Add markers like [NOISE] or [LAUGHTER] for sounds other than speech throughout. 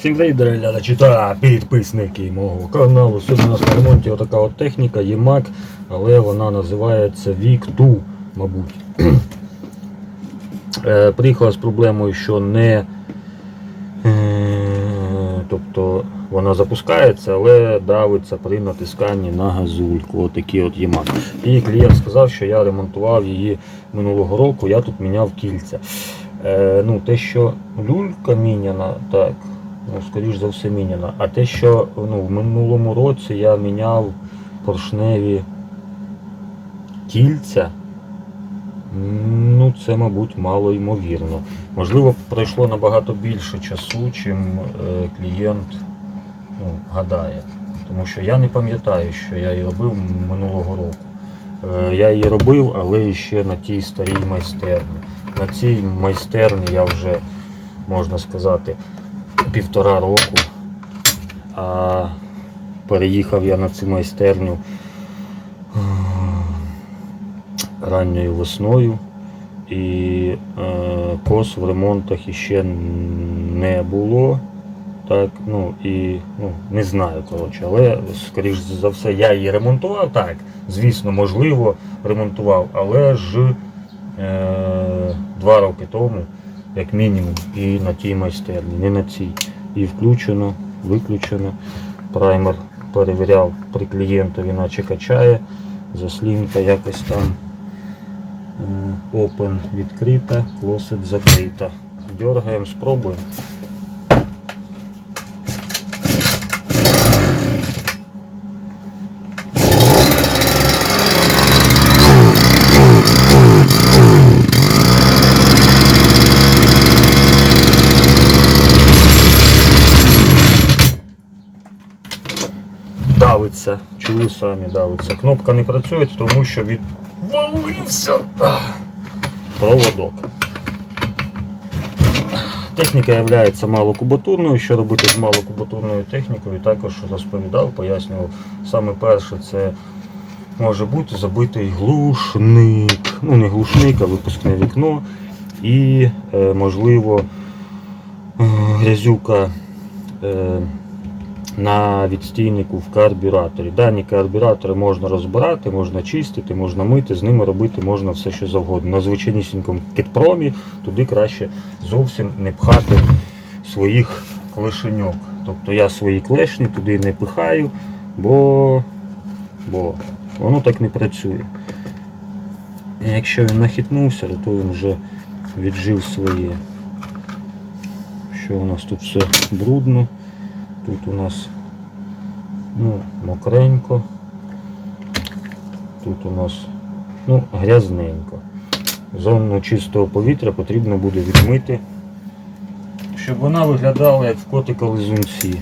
Всім привіт, глядачі та підписники мого каналу. Сьогодні у нас на ремонті отака от техніка Ємак, але вона називається VIC-2, мабуть. [CLEARS THROAT] Е, Приїхала з проблемою, що не е, тобто вона запускається, але давиться при натисканні на газульку. Отакий от Ємак. І клієнт сказав, що я ремонтував її минулого року, я тут міняв кільця. Е, ну, те, що люлька міняна, так, ну, скоріш за все міняна. А те, що ну, в минулому році я міняв поршневі кільця, ну це, мабуть, мало ймовірно. Можливо, пройшло набагато більше часу, чим е, клієнт ну, гадає. Тому що я не пам'ятаю, що я її робив минулого року. Е, Я її робив, але ще на тій старій майстерні. На цій майстерні я вже, можна сказати, півтора року. А переїхав я на цю майстерню ранньою весною. І е, кос в ремонтах іще не було. Так, ну і ну, не знаю, коротше, але скоріш за все я її ремонтував. Так, звісно, можливо, ремонтував, але ж е, два роки тому, як мінімум, і на тій майстерні, не на цій. І включено, виключено. Праймер перевіряв при клієнтові, наче качає. Заслінка якось там е, open відкрита, closet закрита. Дергаємо, спробуємо. Давиться. Чули самі давиться. Кнопка не працює, тому що відвалився проводок. Техніка є малокубатурною. Що робити з малокубатурною технікою, також розповідав, пояснював. Саме перше це може бути забитий глушник. Ну не глушник, а випускне вікно. І е, можливо е, грязюка. На відстійнику в карбюраторі. Дані карбюратори можна розбирати, можна чистити, можна мити, з ними робити можна все, що завгодно. На звичайнісінькому кітпромі туди краще зовсім не пхати своїх клешеньок. Тобто я свої клешні туди не пихаю, бо, бо воно так не працює. І якщо він нахитнувся, то він вже віджив своє. Що у нас тут все брудно. Тут у нас ну, мокренько. Тут у нас ну, грязненько. Зону чистого повітря потрібно буде відмити, щоб вона виглядала як в котика лизунці.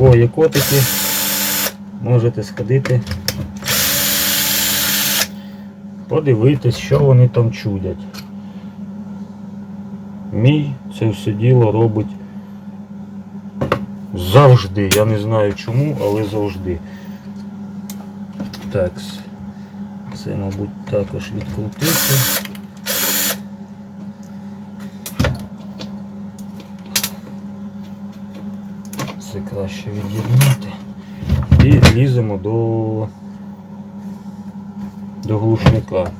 О, є котики, можете сходити, подивитись, що вони там чудять. Мій це все діло робить Завжди. Я не знаю чому, але завжди. Так. Це, мабуть, також відкрутити. Це краще від'єднати. І ліземо до, до глушника.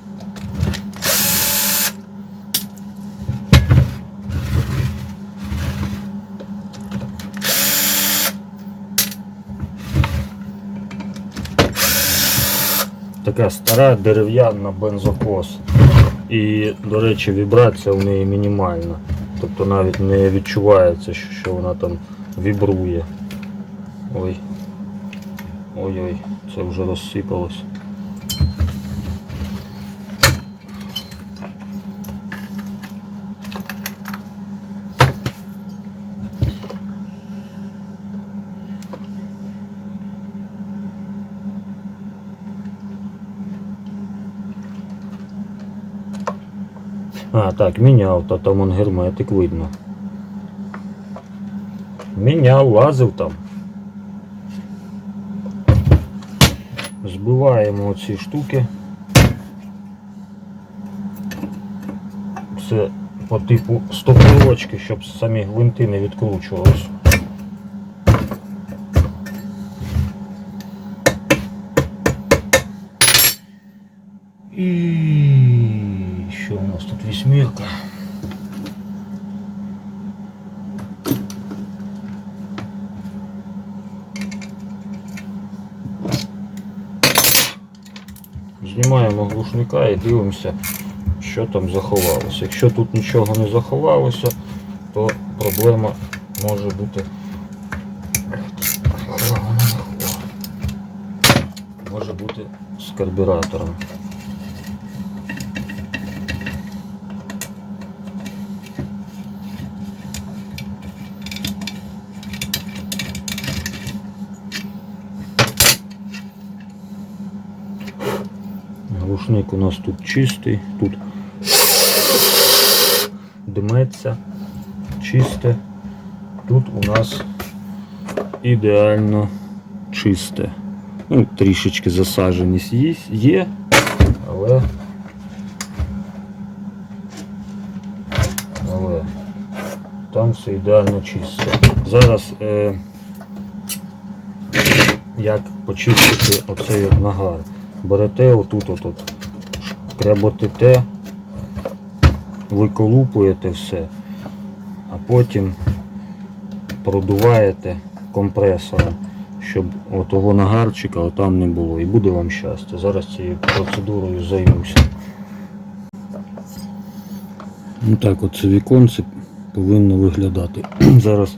Така стара дерев'яна бензокос. І, до речі, вібрація в неї мінімальна. Тобто навіть не відчувається, що вона там вібрує. Ой. Ой-ой, це вже розсипалось. А, так, міняв, то там он герметик видно. Міняв, лазив там. Збиваємо оці штуки. Все по типу стопилочки, щоб самі гвинти не відкручувалися. І що у нас тут вісьмірка? Знімаємо глушника і дивимося, що там заховалося. Якщо тут нічого не заховалося, то проблема може бути. Може бути з карбюратором. Глушник у нас тут чистий, тут дметься, чисте. Тут у нас ідеально чисте. Ну, трішечки засадженість є, але, але там все ідеально чисте. Зараз е, як почистити оцей нагар. Берете отут отут, шкряботите, виколупуєте все, а потім продуваєте компресором, щоб отого нагарчика отам не було. І буде вам щастя. Зараз цією процедурою займуся. Ну так, оце віконце повинно виглядати. [CLEARS THROAT] Зараз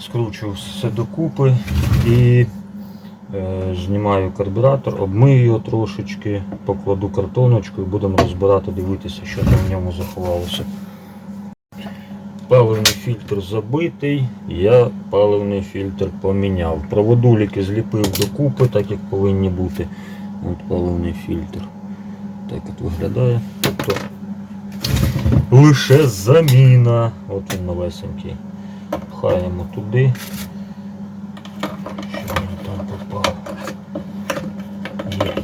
скручу все докупи і знімаю карбюратор, обмию його трошечки, покладу картоночку і будемо розбирати, дивитися, що там в ньому заховалося. Паливний фільтр забитий, я паливний фільтр поміняв. Проводуліки зліпив докупи, так як повинні бути. От паливний фільтр. Так от виглядає. Тобто лише заміна. От він новесенький. Пхаємо туди. Що він там попав? Є.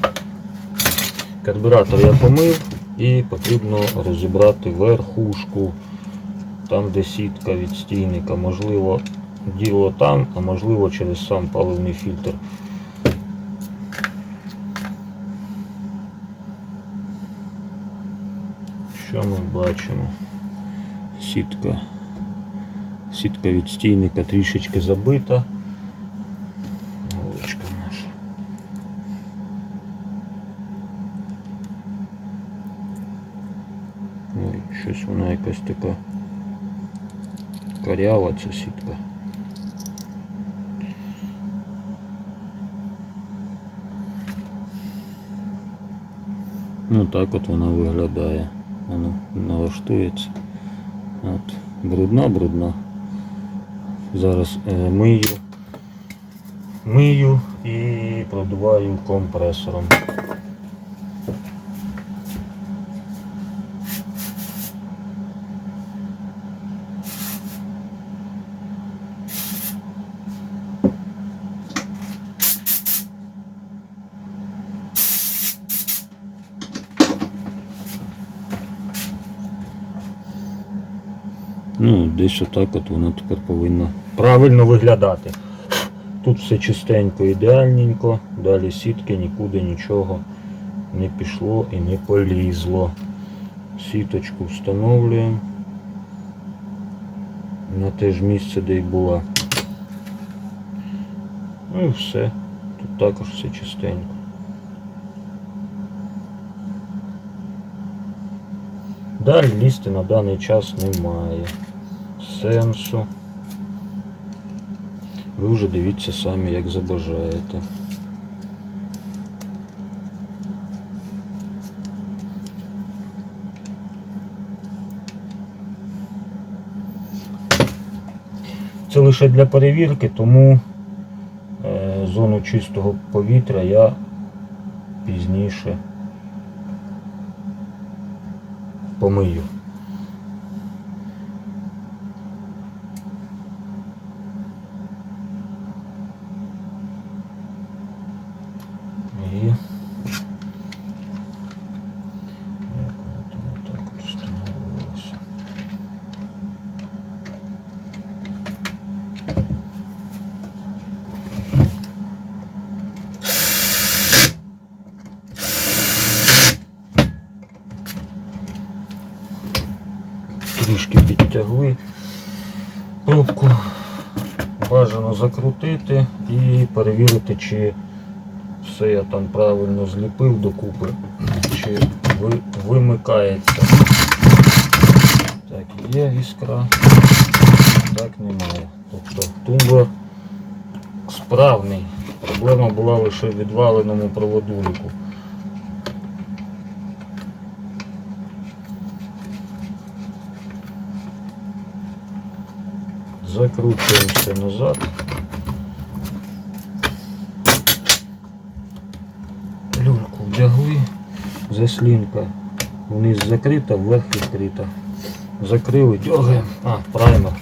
Карбюратор я помив і потрібно розібрати верхушку там, де сітка від стійника, можливо, діло там, а можливо через сам паливний фільтр. Що ми бачимо? Сітка. Сітка від стійника трішечки забита. якась така корява ця сітка. Ну так от вона виглядає. Воно налаштується. От. Брудна, брудна. Зараз е, мию. Мию і продуваю компресором. Ну, десь отак от воно тепер повинно правильно виглядати. Тут все чистенько, ідеальненько, далі сітки нікуди нічого не пішло і не полізло. Сіточку встановлюємо на те ж місце, де й була. Ну і все. Тут також все чистенько. Далі лізти на даний час немає сенсу. Ви вже дивіться самі, як забажаєте. Це лише для перевірки, тому е, зону чистого повітря я пізніше помию. І як воно там отак от встановилося. тягли. Пробку бажано закрутити і перевірити, чи все я там правильно зліпив докупи, чи ви, вимикається. Так, є іскра, так немає. Тобто тумблер справний. Проблема була лише в відваленому проводуліку. Закручуємося назад. Люльку вдягли, заслінка вниз закрита, вверх відкрита. Закрили, дергаємо. А, праймер.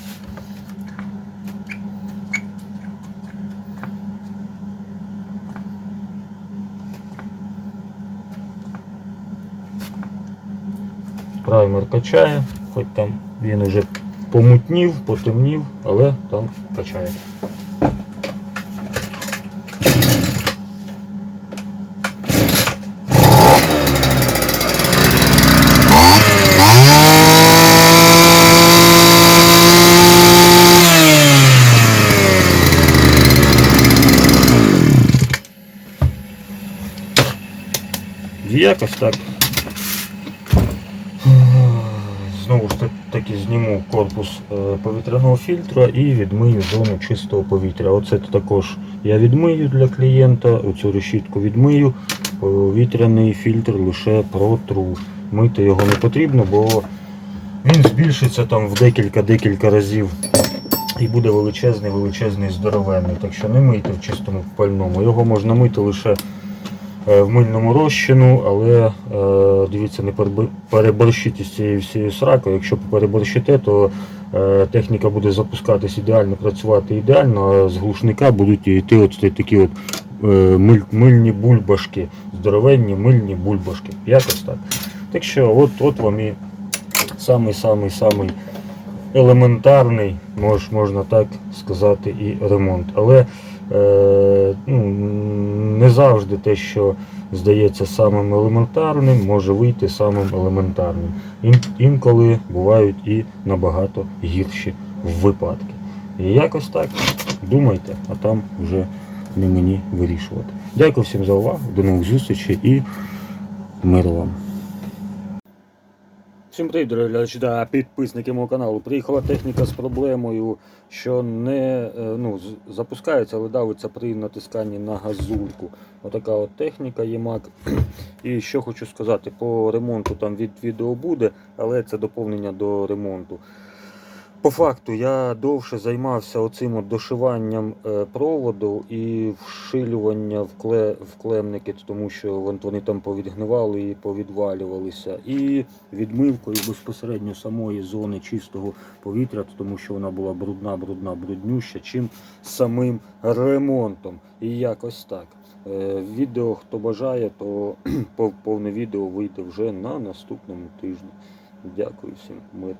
Праймер качає, хоч там він уже помутнів, потемнів, але там качає. Якось так. Таки зніму корпус е, повітряного фільтра і відмию зону чистого повітря. Оце також я відмию для клієнта, оцю решітку відмию, повітряний фільтр лише протру. Мити його не потрібно, бо він збільшиться там в декілька-декілька разів і буде величезний, величезний здоровенний. Так що не мийте в чистому пальному. Його можна мити лише в мильному розчину, але е, дивіться, не перебор- переборщіть із цією всією сракою. Якщо переборщите, то е, техніка буде запускатись ідеально, працювати ідеально, а з глушника будуть йти от такі от е, мильні бульбашки, здоровенні мильні бульбашки. Якось так. Так що от, от вам і самий-самий-самий елементарний, мож, можна так сказати, і ремонт. Але е, не завжди те, що здається самим елементарним, може вийти самим елементарним. Ін, інколи бувають і набагато гірші випадки. І якось так думайте, а там вже не мені вирішувати. Дякую всім за увагу, до нових зустрічей і миру вам. Всім привіт, дорогі глядачі підписники мого каналу. Приїхала техніка з проблемою, що не е, ну, запускається, але давиться при натисканні на газульку. Отака от техніка ЄМАК. [CLEARS THROAT] І що хочу сказати, по ремонту там від відео буде, але це доповнення до ремонту. По факту я довше займався оцим от дошиванням е, проводу і вшилювання в, кле, в клемники, тому що вони там повідгнивали і повідвалювалися. І відмивкою безпосередньо самої зони чистого повітря, тому що вона була брудна, брудна, бруднюща, чим самим ремонтом. І якось так. Е, Відео, хто бажає, то [CLEARS THROAT] повне відео вийде вже на наступному тижні. Дякую всім. Мир.